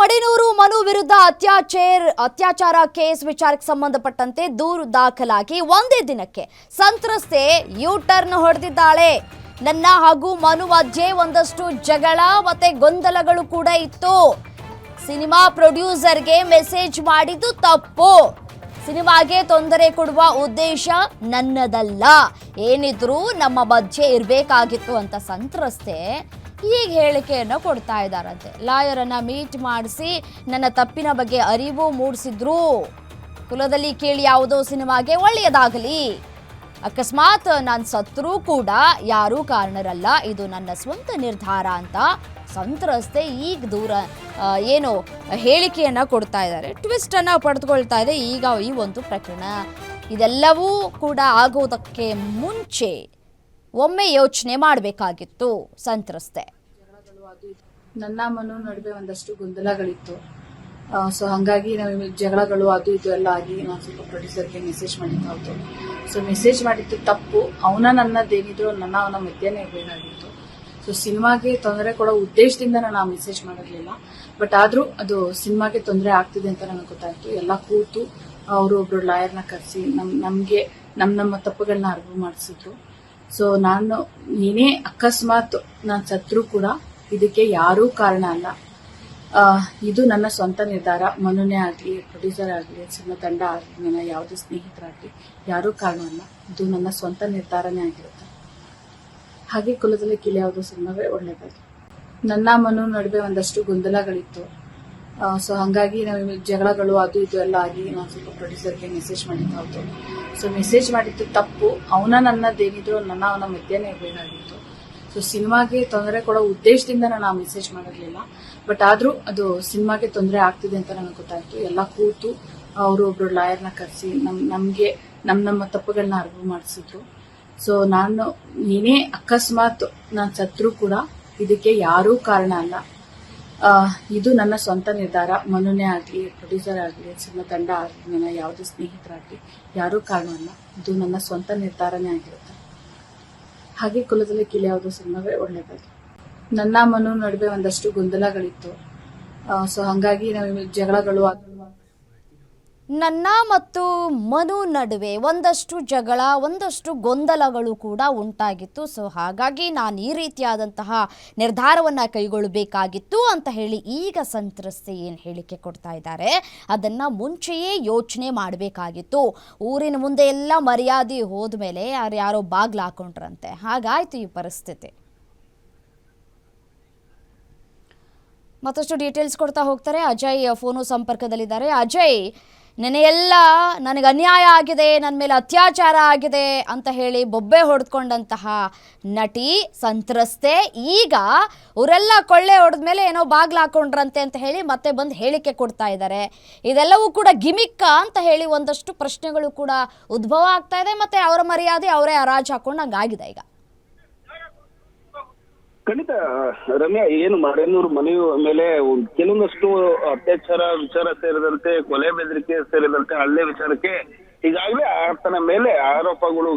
ಮಡಿನೂರು ಮನು ವಿರುದ್ಧ ಅತ್ಯಾಚಾರ ಅತ್ಯಾಚಾರ ಕೇಸ್ ವಿಚಾರಕ್ಕೆ ಸಂಬಂಧಪಟ್ಟಂತೆ ದೂರು ದಾಖಲಾಗಿ ಒಂದೇ ದಿನಕ್ಕೆ ಸಂತ್ರಸ್ತೆ ಯೂ ಟರ್ನ್ ಹೊಡೆದಿದ್ದಾಳೆ. ನನ್ನ ಹಾಗೂ ಮನು ಮಧ್ಯೆ ಒಂದಷ್ಟು ಜಗಳ ಮತ್ತೆ ಗೊಂದಲಗಳು ಕೂಡ ಇತ್ತು. ಸಿನಿಮಾ ಪ್ರೊಡ್ಯೂಸರ್ಗೆ ಮೆಸೇಜ್ ಮಾಡಿದ್ದು ತಪ್ಪು. ಸಿನಿಮಾಗೆ ತೊಂದರೆ ಕೊಡುವ ಉದ್ದೇಶ ನನ್ನದಲ್ಲ. ಏನಿದ್ರೂ ನಮ್ಮ ಮಧ್ಯೆ ಇರಬೇಕಾಗಿತ್ತು ಅಂತ ಸಂತ್ರಸ್ತೆ ಈಗ ಹೇಳಿಕೆಯನ್ನು ಕೊಡ್ತಾ ಇದ್ದಾರಂತೆ. ಲಾಯರನ್ನು ಮೀಟ್ ಮಾಡಿಸಿ ನನ್ನ ತಪ್ಪಿನ ಬಗ್ಗೆ ಅರಿವು ಮೂಡಿಸಿದ್ರು. ಕುಲದಲ್ಲಿ ಕೇಳಿ ಯಾವುದೋ ಸಿನಿಮಾಗೆ ಒಳ್ಳೆಯದಾಗಲಿ. ಅಕಸ್ಮಾತ್ ನಾನು ಸತ್ರೂ ಕೂಡ ಯಾರೂ ಕಾರಣರಲ್ಲ, ಇದು ನನ್ನ ಸ್ವಂತ ನಿರ್ಧಾರ ಅಂತ ಸಂತ್ರಸ್ತೆ ಈಗ ದೂರ ಏನು ಹೇಳಿಕೆಯನ್ನು ಕೊಡ್ತಾ ಇದ್ದಾರೆ. ಟ್ವಿಸ್ಟನ್ನು ಪಡೆದುಕೊಳ್ತಾ ಇದೆ ಈಗ ಈ ಒಂದು ಪ್ರಕರಣ. ಇದೆಲ್ಲವೂ ಕೂಡ ಆಗೋದಕ್ಕೆ ಮುಂಚೆ ಒಮ್ಮೆ ಯೋಚನೆ ಮಾಡಬೇಕಾಗಿತ್ತು ಸಂತ್ರಸ್ತೆ. ನನ್ನ ಮನು ನಡುವೆ ಒಂದಷ್ಟು ಗೊಂದಲಗಳಿತ್ತು. ಸೊ ಹಂಗಾಗಿ ನಮಗೆ ಜಗಳಗಳು ಅದು ಇದು ಎಲ್ಲ ಆಗಿ ನಾನು ಸ್ವಲ್ಪ ಪ್ರೊಡ್ಯೂಸರ್ಗೆ ಮೆಸೇಜ್ ಮಾಡಿದ್ದಾಯ್ತು ಸೊ ಮೆಸೇಜ್ ಮಾಡಿದ್ದು ತಪ್ಪು. ಅವನ ನನ್ನದೇನಿದ್ರು ನನ್ನ ಅವನ ಮಧ್ಯೆನೇ ಇರಬೇಕಾಗಿತ್ತು. ಸೊ ಸಿನಿಮಾಗೆ ತೊಂದರೆ ಕೊಡೋ ಉದ್ದೇಶದಿಂದ ನಾನು ಆ ಮೆಸೇಜ್ ಮಾಡಿರಲಿಲ್ಲ. ಬಟ್ ಆದರೂ ಅದು ಸಿನಿಮಾಗೆ ತೊಂದರೆ ಆಗ್ತಿದೆ ಅಂತ ನನಗೆ ಗೊತ್ತಾಯಿತು. ಎಲ್ಲ ಕೂತು ಅವರು ಒಬ್ರು ಲಾಯರ್ನ ಕರೆಸಿ ನಮ್, ನಮಗೆ ನಮ್ಮ ನಮ್ಮ ತಪ್ಪುಗಳನ್ನ ಅರಿವು ಮಾಡಿಸಿದ್ರು. ಸೊ ನಾನು ಏನೇ ಅಕಸ್ಮಾತ್ ನಾನು ಸತ್ರು ಕೂಡ ಇದಕ್ಕೆ ಯಾರೂ ಕಾರಣ ಅಲ್ಲ. ಇದು ನನ್ನ ಸ್ವಂತ ನಿರ್ಧಾರ. ಮನುನೇ ಆಗಲಿ ಪ್ರೊಡ್ಯೂಸರ್ ಆಗಲಿ ಸಣ್ಣ ತಂಡ ಆಗಲಿ, ನನ್ನ ಯಾವುದೇ ಸ್ನೇಹಿತರಾಗಲಿ, ಯಾರೂ ಕಾರಣ ಅಲ್ಲ. ಇದು ನನ್ನ ಸ್ವಂತ ನಿರ್ಧಾರನೇ ಆಗಿರುತ್ತೆ. ಹಾಗೆ ಕುಲದಲ್ಲಿ ಕಿಲೆ ಸಿನಿಮಾವೇ ಒಳ್ಳೆಯದಾಗಿ ನನ್ನ ಮನು ನಡುವೆ ಒಂದಷ್ಟು ಗೊಂದಲಗಳಿತ್ತು. ಸೊ ಹಂಗಾಗಿ ನಾವು ಜಗಳಗಳು ಅದು ಇದು ಎಲ್ಲ ಆಗಿ ನಾನು ಸ್ವಲ್ಪ ಪ್ರೊಡ್ಯೂಸರ್ಗೆ ಮೆಸೇಜ್ ಮಾಡಿದ್ದಾಯ್ತು ಸೊ ಮೆಸೇಜ್ ಮಾಡಿದ್ದು ತಪ್ಪು. ಅವನ ನನ್ನದೇನಿದ್ರು ನನ್ನ ಅವನ ಮಧ್ಯೆನೇ ಇರಬೇಕಾಗಿತ್ತು. ಸೊ ಸಿನಿಮಾಗೆ ತೊಂದರೆ ಕೊಡೋ ಉದ್ದೇಶದಿಂದ ನಾನು ಆ ಮೆಸೇಜ್ ಮಾಡಿರಲಿಲ್ಲ. ಬಟ್ ಆದರೂ ಅದು ಸಿನಿಮಾಗೆ ತೊಂದರೆ ಆಗ್ತಿದೆ ಅಂತ ನನಗೆ ಗೊತ್ತಾಯಿತು. ಎಲ್ಲ ಕೂತು ಅವರು ಒಬ್ರು ಲಾಯರ್ನ ಕರೆಸಿ ನಮ್, ನಮಗೆ ನಮ್ಮ ನಮ್ಮ ತಪ್ಪುಗಳನ್ನ ಅರಿವು ಮಾಡಿಸಿದ್ರು. ಸೊ ನಾನು ಏನೇ ಅಕಸ್ಮಾತ್ ನಾನು ಸತ್ರು ಕೂಡ ಇದಕ್ಕೆ ಯಾರೂ ಕಾರಣ ಅಲ್ಲ. ಇದು ನನ್ನ ಸ್ವಂತ ನಿರ್ಧಾರ. ಮನುನೇ ಆಗಲಿ ಪ್ರೊಡ್ಯೂಸರ್ ಆಗಲಿ ಸಿನಿಮಾ ತಂಡ ಆಗಲಿ ನನ್ನ ಯಾವುದೇ ಸ್ನೇಹಿತರಾಗಲಿ, ಯಾರೂ ಕಾರಣ ಇದು ನನ್ನ ಸ್ವಂತ ನಿರ್ಧಾರನೇ ಆಗಿರುತ್ತೆ. ಹಾಗೆ ಕುಲದಲ್ಲಿ ಕಿಲೆ ಯಾವುದೋ ಸಿನಿಮಾವೇ ಒಳ್ಳೆಯದಾಗಿ ನನ್ನ ಮನು ನಡುವೆ ಒಂದಷ್ಟು ಗೊಂದಲಗಳಿತ್ತು. ಸೊ ಹಂಗಾಗಿ ನಮಗೆ ಜಗಳಗಳು ನನ್ನ ಮತ್ತು ಮನು ನಡುವೆ ಒಂದಷ್ಟು ಜಗಳ, ಒಂದಷ್ಟು ಗೊಂದಲಗಳು ಕೂಡ ಉಂಟಾಗಿತ್ತು. ಸೊ ಹಾಗಾಗಿ ನಾನು ಈ ರೀತಿಯಾದಂತಹ ನಿರ್ಧಾರವನ್ನು ಕೈಗೊಳ್ಳಬೇಕಾಗಿತ್ತು ಅಂತ ಹೇಳಿ ಈಗ ಸಂತ್ರಸ್ತೆ ಏನು ಹೇಳಿಕೆ ಕೊಡ್ತಾ ಇದ್ದಾರೆ, ಅದನ್ನು ಮುಂಚೆಯೇ ಯೋಚನೆ ಮಾಡಬೇಕಾಗಿತ್ತು. ಊರಿನ ಮುಂದೆ ಎಲ್ಲ ಮರ್ಯಾದೆ ಹೋದ ಮೇಲೆ ಯಾರು ಯಾರೋ ಬಾಗ್ಲು ಹಾಕೊಂಡ್ರಂತೆ. ಹಾಗಾಯಿತು ಈ ಪರಿಸ್ಥಿತಿ. ಮತ್ತಷ್ಟು ಡೀಟೇಲ್ಸ್ ಕೊಡ್ತಾ ಹೋಗ್ತಾರೆ. ಅಜಯ್, ಫೋನು ಸಂಪರ್ಕದಲ್ಲಿದ್ದಾರೆ. ಅಜಯ್ ನೆನೆಯೆಲ್ಲ ನನಗೆ ಅನ್ಯಾಯ ಆಗಿದೆ, ನನ್ನ ಮೇಲೆ ಅತ್ಯಾಚಾರ ಆಗಿದೆ ಅಂತ ಹೇಳಿ ಬೊಬ್ಬೆ ಹೊಡೆದುಕೊಂಡಂತಹ ನಟಿ ಸಂತ್ರಸ್ತೆ ಈಗ ಅವರೆಲ್ಲ ಕೊಳ್ಳೆ ಹೊಡೆದ ಮೇಲೆ ಏನೋ ಬಾಗ್ಲು ಹಾಕೊಂಡ್ರಂತೆ ಅಂತ ಹೇಳಿ ಮತ್ತೆ ಬಂದು ಹೇಳಿಕೆ ಕೊಡ್ತಾ ಇದ್ದಾರೆ. ಇದೆಲ್ಲವೂ ಕೂಡ ಗಿಮಿಕ್ಕ ಅಂತ ಹೇಳಿ ಒಂದಷ್ಟು ಪ್ರಶ್ನೆಗಳು ಕೂಡ ಉದ್ಭವ ಆಗ್ತಾ ಇದೆ ಮತ್ತು ಅವರ ಮರ್ಯಾದೆ ಅವರೇ ಹರಾಜು ಹಾಕೊಂಡಂಗೆ ಆಗಿದೆ ಈಗ. ಖಂಡಿತ, ರಮ್ಯಾ, ಏನು ಮರೇನೂರು ಮನೆಯ ಮೇಲೆ ಕೆಲವೊಂದಷ್ಟು ಅತ್ಯಾಚಾರ, ವಿಚಾರ ಸೇರಿದಂತೆ, ಕೊಲೆ ಬೆದರಿಕೆ ಸೇರಿದಂತೆ ಹಳ್ಳೆ ವಿಚಾರಕ್ಕೆ ಈಗಾಗಲೇ ಆತನ ಮೇಲೆ ಆರೋಪಗಳು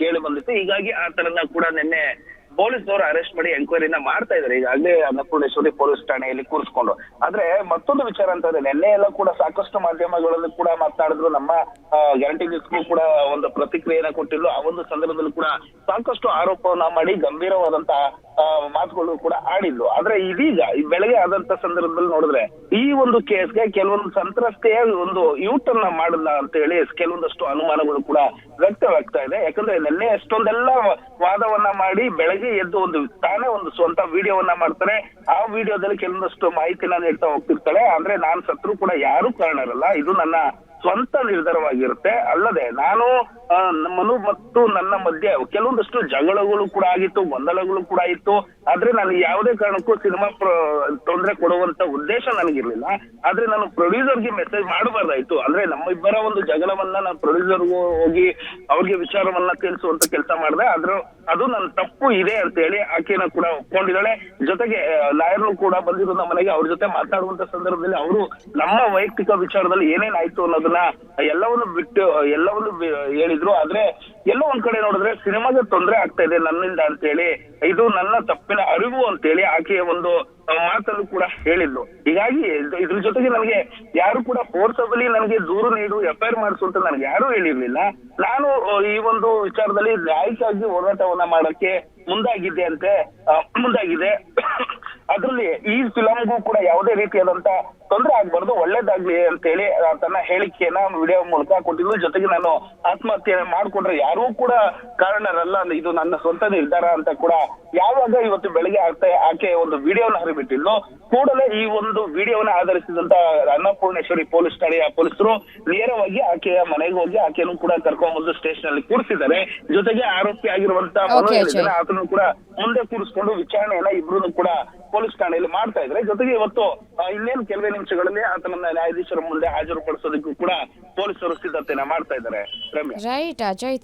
ಕೇಳಿ ಬಂದಿತ್ತು. ಹೀಗಾಗಿ ಆತನನ್ನ ಕೂಡ ನಿನ್ನೆ ಪೊಲೀಸ್ನವರು ಅರೆಸ್ಟ್ ಮಾಡಿ ಎಂಕ್ವೈರಿನ ಮಾಡ್ತಾ ಇದ್ದಾರೆ. ಈಗಾಗಲೇ ಅನ್ನಪೂರ್ಣೇಶ್ವರಿ ಪೊಲೀಸ್ ಠಾಣೆಯಲ್ಲಿ ಕೂರಿಸ್ಕೊಂಡು. ಆದ್ರೆ ಮತ್ತೊಂದು ವಿಚಾರ ಅಂತಂದ್ರೆ ನಿನ್ನೆ ಎಲ್ಲ ಕೂಡ ಸಾಕಷ್ಟು ಮಾಧ್ಯಮಗಳಲ್ಲಿ ಕೂಡ ಮಾತನಾಡಿದ್ರು ನಮ್ಮ ಗ್ಯಾರಂಟಿ ನ್ಯೂಸ್ಗೂ ಕೂಡ ಒಂದು ಪ್ರತಿಕ್ರಿಯೆನ ಕೊಟ್ಟಿದ್ರು. ಆ ಒಂದು ಸಂದರ್ಭದಲ್ಲಿ ಕೂಡ ಸಾಕಷ್ಟು ಆರೋಪವನ್ನ ಮಾಡಿ ಗಂಭೀರವಾದಂತಹ ಮಾತುಗಳು ಕೂಡ ಆಡಿದ್ಲು. ಆದ್ರೆ ಇದೀಗ, ಈ ಬೆಳಗ್ಗೆ ಆದಂತ ಸಂದರ್ಭದಲ್ಲಿ ನೋಡಿದ್ರೆ, ಈ ಒಂದು ಕೇಸ್ಗೆ ಕೆಲವೊಂದು ಸಂತ್ರಸ್ತೆಯ ಒಂದು ಯೂಟರ್ನ್ ಮಾಡಲ್ಲ ಅಂತ ಹೇಳಿ ಕೆಲವೊಂದಷ್ಟು ಅನುಮಾನಗಳು ಕೂಡ ವ್ಯಕ್ತವಾಗ್ತಾ ಇದೆ. ಯಾಕಂದ್ರೆ ನಿನ್ನೆ ಅಷ್ಟೊಂದೆಲ್ಲ ವಾದವನ್ನ ಮಾಡಿ ಬೆಳಗ್ಗೆ ಎದ್ದು ಒಂದು ತಾನೇ ಒಂದು ಸ್ವಂತ ವಿಡಿಯೋವನ್ನ ಮಾಡ್ತಾರೆ ಆ ವಿಡಿಯೋದಲ್ಲಿ ಕೆಲವೊಂದಷ್ಟು ಮಾಹಿತಿನ ನೀಡ್ತಾ ಹೋಗ್ತಿರ್ತಾಳೆ. ಅಂದ್ರೆ ನಾನ್ ಸತ್ರು ಕೂಡ ಯಾರು ಕಾರಣರಲ್ಲ. ಇದು ನನ್ನ ಸ್ವಂತ ನಿರ್ಧಾರವಾಗಿರುತ್ತೆ. ಅಲ್ಲದೆ ನಾನು ನಮ್ಮನು ಮನು ಮತ್ತು ನನ್ನ ಮಧ್ಯೆ ಕೆಲವೊಂದಷ್ಟು ಜಗಳಗಳು ಕೂಡ ಆಗಿತ್ತು, ಗೊಂದಲಗಳು ಕೂಡ ಇತ್ತು. ಆದ್ರೆ ನಾನು ಯಾವುದೇ ಕಾರಣಕ್ಕೂ ಸಿನಿಮಾ ತೊಂದರೆ ಕೊಡುವಂತ ಉದ್ದೇಶ ನನಗಿರ್ಲಿಲ್ಲ. ಆದ್ರೆ ನಾನು ಪ್ರೊಡ್ಯೂಸರ್ಗೆ ಮೆಸೇಜ್ ಮಾಡಬಾರ್ದಾಯ್ತು. ಅಂದ್ರೆ ನಮ್ಮಿಬ್ಬರ ಒಂದು ಜಗಳವನ್ನ ನಾನು ಪ್ರೊಡ್ಯೂಸರ್ಗೂ ಹೋಗಿ ಅವ್ರಿಗೆ ವಿಚಾರವನ್ನ ತಿಳಿಸುವಂತ ಕೆಲಸ ಮಾಡಿದೆ. ಆದ್ರೆ ಅದು ನನ್ನ ತಪ್ಪು ಇದೆ ಅಂತ ಹೇಳಿ ಆಕೆನ ಕೂಡ ಒಪ್ಕೊಂಡಿದ್ದಾಳೆ. ಜೊತೆಗೆ ಲಾಯರ್ನು ಕೂಡ ಬಂದಿರೋ ನಮ್ಮ ಮನೆಗೆ ಅವ್ರ ಜೊತೆ ಮಾತಾಡುವಂತ ಸಂದರ್ಭದಲ್ಲಿ ಅವರು ನಮ್ಮ ವೈಯಕ್ತಿಕ ವಿಚಾರದಲ್ಲಿ ಏನೇನಾಯ್ತು ಅನ್ನೋದನ್ನ ಎಲ್ಲವನ್ನು ಬಿಟ್ಟು, ಎಲ್ಲವನ್ನು ಹೇಳಿದ್ರು. ಆದ್ರೆ ಎಲ್ಲೋ ಒಂದ್ ಕಡೆ ನೋಡಿದ್ರೆ ಸಿನಿಮಾದ ತೊಂದರೆ ಆಗ್ತಾ ಇದೆ ನನ್ನಿಂದ ಅಂತ ಹೇಳಿ, ಇದು ನನ್ನ ತಪ್ಪಿನ ಅರಿವು ಅಂತ ಹೇಳಿ ಆಕೆಯ ಒಂದು ಮಾತನ್ನು ಕೂಡ ಹೇಳಿದ್ಲು. ಹೀಗಾಗಿ ಇದ್- ಇದ್ರ ಜೊತೆಗೆ ನನಗೆ ಯಾರು ಕೂಡ ಫೋರ್ಸಬಲಿ ನನಗೆ ದೂರು ನೀಡು ಎಫ್ ಐ ಅಂತ ನನಗೆ ಯಾರು ಹೇಳಿರ್ಲಿಲ್ಲ. ನಾನು ಈ ಒಂದು ವಿಚಾರದಲ್ಲಿ ನ್ಯಾಯಕ್ಕಾಗಿ ಹೋರಾಟವನ್ನ ಮಾಡಕ್ಕೆ ಮುಂದಾಗಿದ್ದೆ ಅಂತೆ ಮುಂದಾಗಿದೆ. ಅದ್ರಲ್ಲಿ ಈ ಫಿಲಂಗೂ ಕೂಡ ಯಾವುದೇ ರೀತಿಯಾದಂತ ತೊಂದರೆ ಆಗ್ಬಾರ್ದು ಒಳ್ಳೇದಾಗ್ಲಿ ಅಂತ ಹೇಳಿ ತನ್ನ ಹೇಳಿಕೆಯನ್ನ ವಿಡಿಯೋ ಮೂಲಕ ಕೊಟ್ಟಿದ್ದು ಜೊತೆಗೆ ನಾನು ಆತ್ಮಹತ್ಯೆ ಮಾಡ್ಕೊಂಡ್ರೆ ಯಾರೂ ಕೂಡ ಕಾರಣರಲ್ಲ. ಇದು ನನ್ನ ಸ್ವಂತ ನಿರ್ಧಾರ ಅಂತ ಕೂಡ ಯಾವಾಗ ಇವತ್ತು ಬೆಳಿಗ್ಗೆ ಆಗ್ತಾ ಆಕೆ ಒಂದು ವಿಡಿಯೋನ ಹರಿಬಿಟ್ಟಿದ್ಲು. ಕೂಡಲೇ ಈ ಒಂದು ವಿಡಿಯೋನ ಆಧರಿಸಿದಂತ ಅನ್ನಪೂರ್ಣೇಶ್ವರಿ ಪೊಲೀಸ್ ಠಾಣೆಯ ಪೊಲೀಸರು ನೇರವಾಗಿ ಆಕೆಯ ಮನೆಗೆ ಹೋಗಿ ಆಕೆಯನ್ನು ಕೂಡ ಕರ್ಕೊಂಡ್ಬಂದು ಸ್ಟೇಷನ್ ಅಲ್ಲಿ ಕೂರಿಸಿದ್ದಾರೆ. ಜೊತೆಗೆ ಆರೋಪಿ ಆಗಿರುವಂತ. ಆತನು ಕೂಡ ಮುಂದೆ ಕೂರಿಸ್ಕೊಂಡು ವಿಚಾರಣೆಯನ್ನ ಇಬ್ರು ಕೂಡ ಪೊಲೀಸ್ ಠಾಣೆಯಲ್ಲಿ ಮಾಡ್ತಾ ಇದ್ರೆ ಜೊತೆಗೆ ಇವತ್ತು ಇನ್ನೇನು ಕೆಲವೇ ನಿಮಿಷಗಳಲ್ಲಿ ಆತನನ್ನ ನ್ಯಾಯಾಧೀಶರ ಮುಂದೆ ಹಾಜರುಪಡಿಸೋದಕ್ಕೂ ಕೂಡ ಪೊಲೀಸರು ಸಿದ್ಧತೆಯನ್ನ ಮಾಡ್ತಾ ಇದ್ದಾರೆ. ರಮ್ಯಾ. ರೈಟ್ ಅಜಯ್.